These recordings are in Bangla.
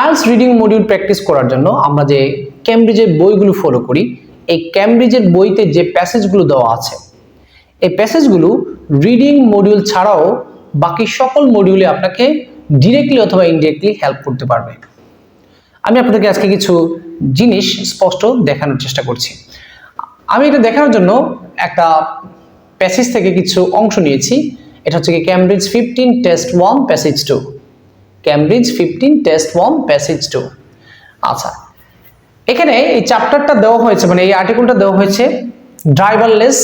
আইএলস রিডিং মডিউল প্র্যাকটিস করার জন্য আমরা যে ক্যামব্রিজের বইগুলো ফলো করি, এই ক্যামব্রিজের বইতে যে প্যাসেজগুলো দেওয়া আছে, এই প্যাসেজগুলো রিডিং মডিউল ছাড়াও বাকি সকল মডিউলে আপনাকে ডিরেক্টলি অথবা ইনডিরেক্টলি হেল্প করতে পারবে। আমি আপনাদেরকে আজকে কিছু জিনিস স্পষ্ট দেখানোর চেষ্টা করছি। আমি এটা দেখানোর জন্য একটা প্যাসেজ থেকে কিছু অংশ নিয়েছি, এটা হচ্ছে কি Cambridge fifteen test one passage two Cambridge fifteen test one passage two আচ্ছা এখানে এই চ্যাপ্টারটা দেওয়া হয়েছে মানে এই আর্টিকেলটা দেওয়া হয়েছে ড্রাইভারলেস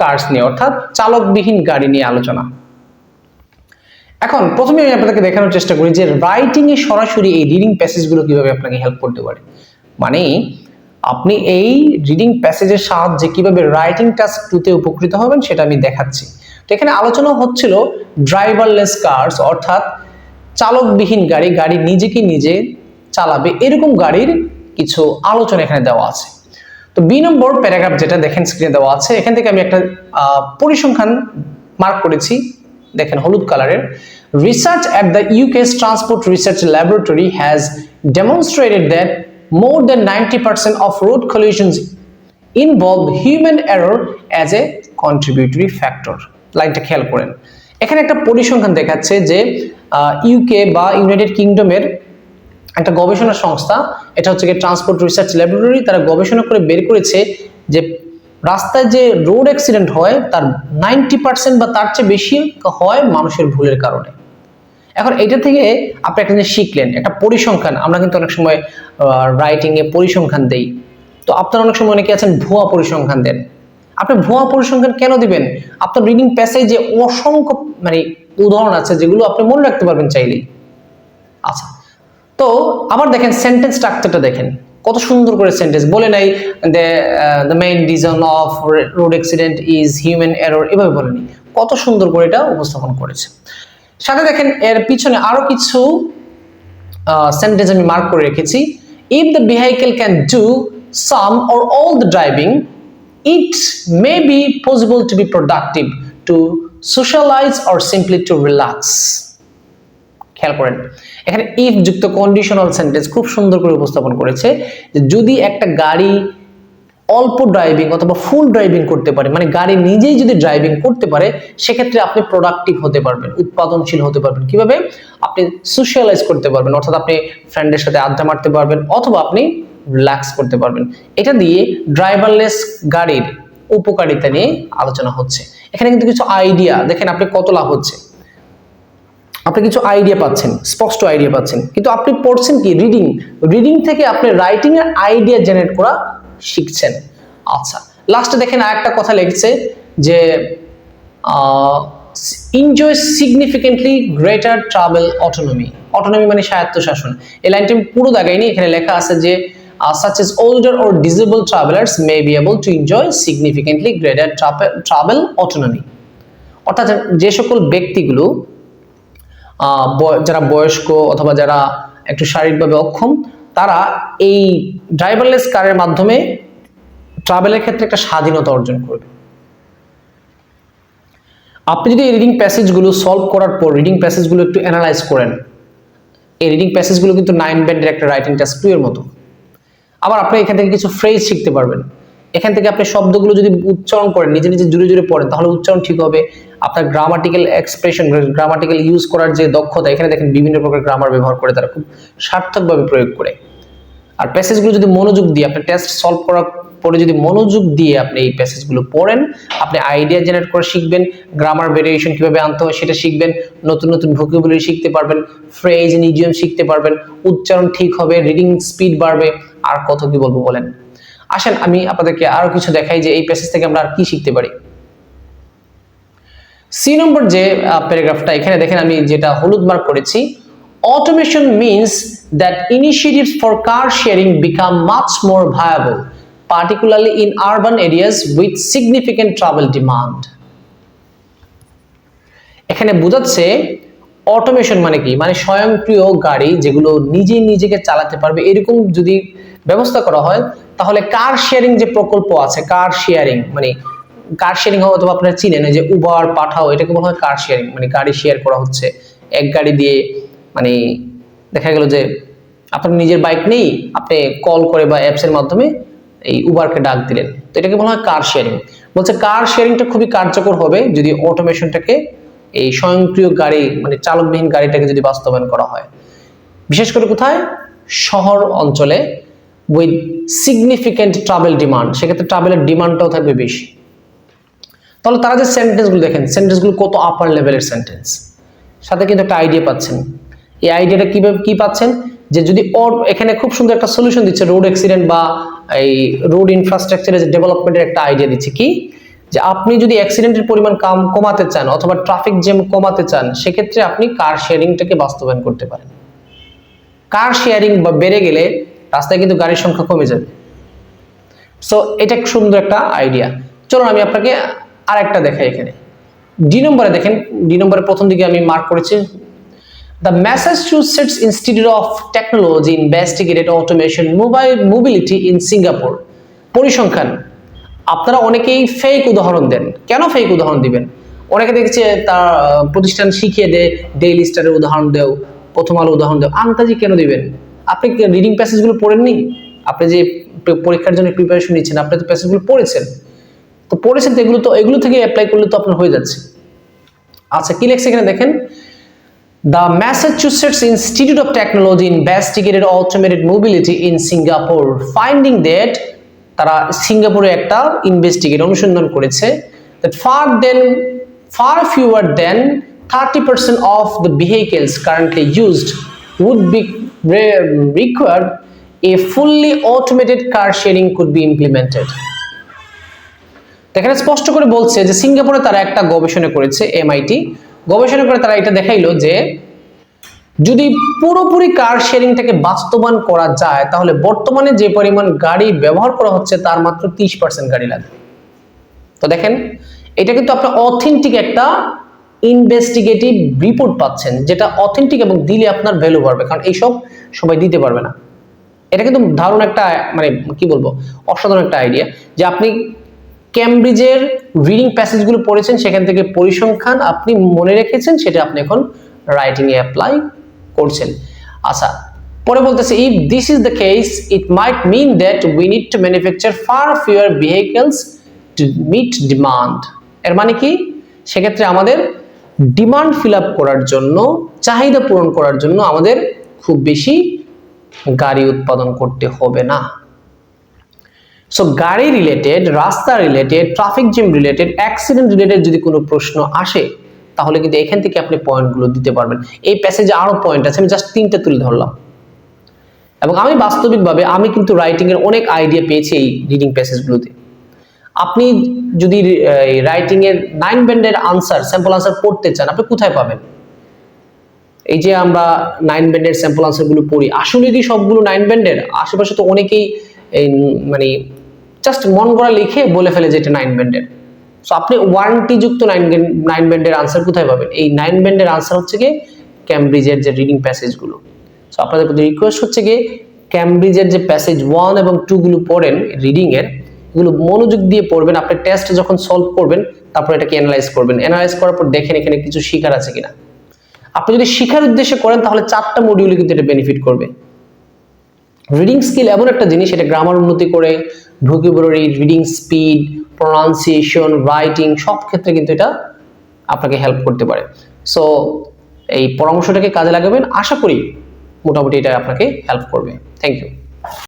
কার্স নিয়ে, অর্থাৎ চালকবিহীন গাড়ি নিয়ে আলোচনা। এখন প্রথমে আমি আপনাদেরকে দেখানোর চেষ্টা করি যে রাইটিং এ সরাসরি এই রিডিং প্যাসেজগুলো কীভাবে আপনাকে হেল্প করতে পারে। মানে আপনি এই রিডিং প্যাসেজের সাহায্যে কীভাবে রাইটিং টাস্ক টুতে উপকৃত হবেন সেটা আমি দেখাচ্ছি। তো এখানে আলোচনা হচ্ছিল ড্রাইভারলেস কার্স অর্থাৎ চালকবিহীন গাড়ি গাড়ি নিজেকে নিজে চালাবে, এরকম গাড়ির কিছু আলোচনা এখানে দেওয়া আছে। তো বি নম্বর প্যারাগ্রাফ যেটা দেখেন স্ক্রিনে দেওয়া আছে, এখান থেকে আমি একটা পরিসংখ্যান মার্ক করেছি। দেখেন হলুদ কালারের। Research at the UK's transport research laboratory has demonstrated that more than ninety percent of road collisions involve human error as a contributory factor লাইনটা খেয়াল করেন। এখানে একটা পরিসংখ্যান দেখাচ্ছে যে ইউকে বা ইউনাইটেড কিংডমের একটা গবেষণা সংস্থা, এটা হচ্ছে ট্রান্সপোর্ট রিসার্চ ল্যাবরেটরি তারা গবেষণা করে বের করেছে যে রাস্তায় যে রোড অ্যাক্সিডেন্ট হয়, তার নাইনটি পার্সেন্ট বা তার চেয়ে বেশি হয় মানুষের ভুলের কারণে। এখন এটা থেকে আপনি একটা জিনিস শিখলেন, একটা পরিসংখ্যান। আমরা কিন্তু অনেক সময় রাইটিং এ পরিসংখ্যান দেই। তো আপনার অনেক সময় অনেকে আছেন ভুয়া পরিসংখ্যান দেন। আপনি ভুয়া পরিসংখ্যান কেন দিবেন? আপনার রিডিং প্যাসেজে অসংখ্য মানে উদাহরণ আছে যেগুলো আপনি মনে রাখতে পারবেন চাইলেই। আচ্ছা তো আবার দেখেন সেন্টেন্স স্ট্রাকচারটা দেখেন। কত সুন্দর করে সেন্টেন্স বলে নাই the main reason of road accident is human error এভাবে বলেনি কত সুন্দর করে এটা উপস্থাপন করেছে। সাথে দেখেন এর পিছনে আরও কিছু সেন্টেন্স আমি মার্ক করে রেখেছি। If the vehicle can do some or all the driving it may be possible to be productive to socialise or simply to relax খেয়াল করেন, এখানে ইফ যুক্ত কন্ডিশনাল সেন্টেন্স খুব সুন্দর করে উপস্থাপন করেছে যে যদি একটা গাড়ি অল্প ড্রাইভিং অথবা ফুল ড্রাইভিং করতে পারে মানে গাড়ি নিজেই যদি ড্রাইভিং করতে পারে, সেক্ষেত্রে আপনি প্রোডাক্টিভ হতে পারবেন, উৎপাদনশীল হতে পারবেন। কীভাবে? আপনি সোশ্যালাইজ করতে পারবেন, অর্থাৎ আপনি ফ্রেন্ডের সাথে আড্ডা মারতে পারবেন অথবা আপনি রিল্যাক্স করতে পারবেন। এটা দিয়ে ড্রাইভারলেস গাড়ির উপকারিতা নিয়ে আলোচনা হচ্ছে। এখানে কিন্তু কিছু আইডিয়া দেখেন আপনি কত লাভ হচ্ছে। আপনি কিছু আইডিয়া পাচ্ছেন, স্পষ্ট আইডিয়া পাচ্ছেন, কিন্তু আপনি পড়ছেন কি রিডিং রিডিং থেকে আপনি রাইটিং এর আইডিয়া জেনারেট করা শিখছেন। আচ্ছা লাস্টে দেখেন আরেকটা কথা লিখছে যে enjoy significantly greater travel autonomy autonomy মানে স্বায়ত্তশাসন। এই লাইনটি আমি পুরো দাগাইনি, এখানে লেখা আছে যে such as older or disable travellers may be able to enjoy significantly greater travel autonomy অর্থাৎ যে সকল ব্যক্তিগুলো যারা বয়স্ক অথবা যারা একটু শারীরিকভাবে অক্ষম, তারা এই ড্রাইভারলেস কারের মাধ্যমে ট্রাভেলের ক্ষেত্রে একটা স্বাধীনতা অর্জন করবে। আপনি যদি এই রিডিং প্যাসেজগুলো সলভ করার পর রিডিং প্যাসেজগুলো একটু অ্যানালাইজ করেন, এই রিডিং প্যাসেজগুলো কিন্তু নাইন ব্যান্ডের একটা রাইটিং টাস্ক টু এর মতো। আবার আপনি এখান থেকে কিছু ফ্রেজ শিখতে পারবেন। এখান থেকে আপনি শব্দগুলো যদি উচ্চারণ করেন, নিজে নিজে জুড়ে জুড়ে পড়েন, তাহলে উচ্চারণ ঠিক হবে। আপনার গ্রামাটিক্যাল এক্সপ্রেশন গ্রামাটিক্যাল ইউজ করার যে দক্ষতা, এখানে দেখেন বিভিন্ন প্রকার গ্রামার ব্যবহার করে তারা খুব সার্থকভাবে প্রয়োগ করে। আর প্যাসেজগুলো যদি মনোযোগ দিয়ে, আপনি টেস্ট সলভ করার পরে যদি মনোযোগ দিয়ে আপনি এই প্যাসেজগুলো পড়েন, আপনি আইডিয়া জেনারেট করে শিখবেন গ্রামার ভেরিয়েশন কীভাবে আনতে হয় সেটা শিখবেন, নতুন নতুন ভোকাবুলারি শিখতে পারবেন ফ্রেজ নিজিয়াম শিখতে পারবেন, উচ্চারণ ঠিক হবে রিডিং স্পিড বাড়বে আর কত কি বলব বলেন? আসেন, আমি আপনাদেরকে আরও কিছু দেখাই যে এই প্যাসেজ থেকে আমরা আর কি শিখতে পারি। সি নম্বর যে প্যারাগ্রাফটা এখানে দেখেন আমি যেটা হলুদ মার্ক করেছি automation means that initiatives for car sharing become much more viable particularly in urban areas with significant travel demand এখানে বোঝাচ্ছে অটোমেশন মানে কি? মানে স্বয়ংক্রিয় গাড়ি যেগুলো নিজেই নিজেকে চালাতে পারবে। এরকম যদি ব্যবস্থা করা হয়, তাহলে কার শেয়ারিং যে প্রকল্প আছে কার শেয়ারিং মানে কার শেয়ারিং হয় অথবা আপনারা চিনেন যে উবার পাঠাও এটাকে বলা হয় কার শেয়ারিং মানে গাড়ি শেয়ার করা হচ্ছে। এক গাড়ি দিয়ে মানে দেখা গেল যে আপনার নিজের বাইক নেই, আপনি কল করে বা অ্যাপসের মাধ্যমে এই উবারকে ডাক দিলেন। তো এটাকে বলা হয় কার শেয়ারিং বলছে কার শেয়ারিংটা খুবই কার্যকর হবে যদি অটোমেশনটাকে এই স্বয়ংক্রিয় গাড়ি মানে চালকবিহীন গাড়িটাকে যদি বাস্তবায়ন করা হয়। বিশেষ করে কোথায়? শহর অঞ্চলে উইথ সিগনিফিক্যান্ট ট্রাভেল ডিমান্ড সেক্ষেত্রে ট্রাভেলের ডিমান্ডটাও থাকবে বেশি। তাহলে তারা যে সেন্টেন্সগুলো দেখেন সেন্টেন্সগুলো কত আপার লেভেলের সেন্টেন্স সাথে কিন্তু একটা আইডিয়া পাচ্ছেন। এই আইডিয়াটা কীভাবে কী পাচ্ছেন? যে যদি ওর এখানে খুব সুন্দর একটা সলিউশন দিচ্ছে রোড অ্যাক্সিডেন্ট বা এই রোড ইনফ্রাস্ট্রাকচারের ডেভেলপমেন্টের একটা আইডিয়া দিচ্ছে কি? যে আপনি যদি অ্যাক্সিডেন্টের পরিমাণ কাম কমাতে চান অথবা ট্রাফিক জ্যাম কমাতে চান, সেক্ষেত্রে আপনি কার শেয়ারিংটাকে বাস্তবায়ন করতে পারেন। কার শেয়ারিং বা বেড়ে গেলে রাস্তায় কিন্তু গাড়ির সংখ্যা কমে যাবে। সো এটা সুন্দর একটা আইডিয়া চলুন আমি আপনাকে আর একটা দেখাই এখানে। ডি নম্বরে দেখেন ডি নম্বরের প্রথম দিকে আমি মার্ক করেছি। The Massachusetts Institute of Technology investigated automation mobile mobility in Singapore পরিসংখ্যান। আপনারা অনেকেই ফেক উদাহরণ দেন। কেন ফেক উদাহরণ দিবেন? অনেকে দেখছে, তার প্রতিষ্ঠান শিখিয়ে দেয় ডেইলি স্টারের উদাহরণ দেও, প্রথম আলো উদাহরণ দেও। আন্তাজি কেন দিবেন? আপনি রিডিং প্যাসেজগুলো পড়েননি? আপনি যে পরীক্ষার জন্য প্রিপারেশন নিচ্ছেন, আপনি তো প্যাসেজগুলো পড়েছেন। তো পড়েছেন তো এগুলো তো, এগুলো থেকে অ্যাপ্লাই করলে তো আপনার হয়ে যাচ্ছে। আচ্ছা কি লেখছে এখানে দেখেন? The Massachusetts Institute of Technology investigated automated mobility in Singapore finding that তারা সিঙ্গাপুরে একটা ইনভেস্টিগেট অনুসন্ধান করেছে that far then far fewer than thirty percent of the vehicles currently used would be required a fully automated car sharing could be implemented. এখানে স্পষ্ট করে বলছে যে সিঙ্গাপুরে তারা একটা গবেষণা করেছে এমআইটি গবেষণা করে তারা এটা দেখাইলো যে যদি পুরোপুরি কার শেয়ারিংটাকে বাস্তবায়ন করা যায়, তাহলে বর্তমানে যে পরিমাণ গাড়ি ব্যবহার করা হচ্ছে, তার মাত্র তিরিশ পার্সেন্ট গাড়ি লাগবে তো দেখেন, এটা কিন্তু আপনার অথেন্টিক একটা ইনভেস্টিগেটিভ রিপোর্ট পাচ্ছেন, যেটা অথেন্টিক এবং দিলে আপনার ভ্যালু বাড়বে। কারণ এইসব সবাই দিতে পারবে না। এটা কিন্তু দারুণ একটা মানে কি বলব, অসাধারণ একটা আইডিয়া যে আপনি ক্যামব্রিজের রিডিং প্যাসেজগুলো পড়েছেন, সেখান থেকে পরিসংখ্যান আপনি মনে রেখেছেন, সেটা আপনি এখন রাইটিংয়ে অ্যাপ্লাই করছেন। আচ্ছা পরে বলতেছে if this is the case it might mean that we need to manufacture far fewer vehicles to meet demand এর মানে কি? সেক্ষেত্রে আমাদের ডিমান্ড ফিল করার জন্য, চাহিদা পূরণ করার জন্য আমাদের খুব বেশি গাড়ি উৎপাদন করতে হবে না। সো গাড়ি রিলেটেড রাস্তা related traffic jam related accident related যদি কোনো প্রশ্ন আসে, তাহলে কিন্তু এখান থেকে আপনি পয়েন্টগুলো দিতে পারবেন। এই প্যাসেজে আরও পয়েন্ট আছে, আমি জাস্ট তিনটা তুলে ধরলাম। এবং আমি বাস্তবিকভাবে, আমি কিন্তু রাইটিংয়ের অনেক আইডিয়া পেয়েছি এই রিডিং প্যাসেজগুলোতে আপনি যদি রাইটিংয়ের নাইন ব্যান্ডের আনসার স্যাম্পল আনসার পড়তে চান, আপনি কোথায় পাবেন? এই যে আমরা নাইন ব্যান্ডের স্যাম্পল আনসারগুলো পড়ি, আসলে কি সবগুলো নাইন ব্যান্ডের আশেপাশে তো অনেকেই মানে জাস্ট মন করা লিখে বলে ফেলে যে এটা নাইন ব্যান্ডের সো আপনি ওয়ারেন্টি যুক্ত নাইন নাইন ব্যান্ডের আনসার কোথায় পাবেন? এই নাইন ব্যান্ডের আনসার হচ্ছে গিয়ে ক্যামব্রিজের যে রিডিং প্যাসেজগুলো সো আপনাদের প্রতি রিকোয়েস্ট হচ্ছে গিয়ে ক্যামব্রিজের যে প্যাসেজ ওয়ান এবং টু গুলো পড়েন রিডিংয়ের এগুলো মনোযোগ দিয়ে পড়বেন, আপনি টেস্ট যখন সলভ করবেন, তারপর এটাকে অ্যানালাইজ করবেন। অ্যানালাইজ করার পর দেখেন এখানে কিছু শিখার আছে কিনা। আপনি যদি শিখার উদ্দেশ্যে করেন, তাহলে চারটা মডিউলে কিন্তু এটা বেনিফিট করবে। রিডিং স্কিল এমন একটা জিনিস, এটা গ্রামার উন্নতি করে vocabulary reading speed pronunciation writing সব ক্ষেত্রে কিন্তু এটা আপনাকে হেল্প করতে পারে। সো এই পরামর্শটাকে কাজে লাগাবেন। আশা করি মোটামুটি এটা আপনাকে হেল্প করবে। Thank you